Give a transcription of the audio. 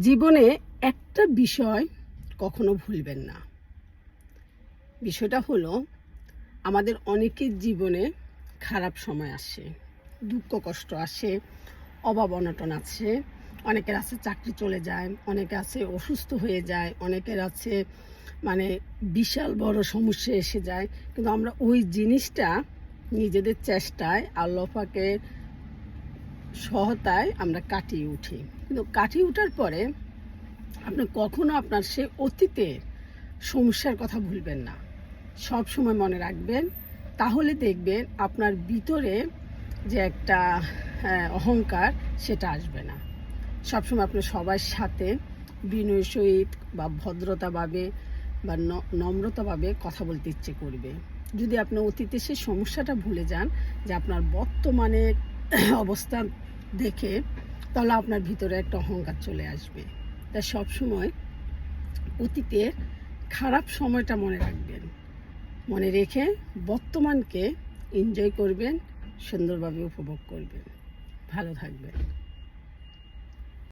জীবনে একটা বিষয় কখনো ভুলবেন না। বিষয়টা হলো, আমাদের অনেকের জীবনে খারাপ সময় আসে, দুঃখ কষ্ট আসে, অভাব অনটন আছে, অনেকের আছে চাকরি চলে যায়, অনেকে আছে অসুস্থ হয়ে যায়, অনেকের আছে মানে বিশাল বড় সমস্যা এসে যায়। কিন্তু আমরা ওই জিনিসটা নিজেদের চেষ্টায় আল্লাপাকের সহতায় আমরা কাটিয়ে উঠি। কিন্তু কাটিয়ে উঠার পরে আপনি কখনো আপনার সে অতীতের সমস্যার কথা ভুলবেন না। সব সময় মনে রাখবেন, তাহলে দেখবেন আপনার ভিতরে যে একটা অহংকার সেটা আসবে না। সবসময় আপনি সবার সাথে বিনয় সহিত বা ভদ্রতাভাবে বা নম্রতাভাবে কথা বলতে ইচ্ছে করবে। যদি আপনি অতীতে সে সমস্যাটা ভুলে যান যে আপনার বর্তমানে অবস্থান দেখে তাহলে আপনার ভিতরে একটা অহংকার চলে আসবে। তাই সবসময় অতীতের খারাপ সময়টা মনে রাখবেন। মনে রেখে বর্তমানকে এনজয় করবেন, সুন্দরভাবে উপভোগ করবেন। ভালো থাকবেন।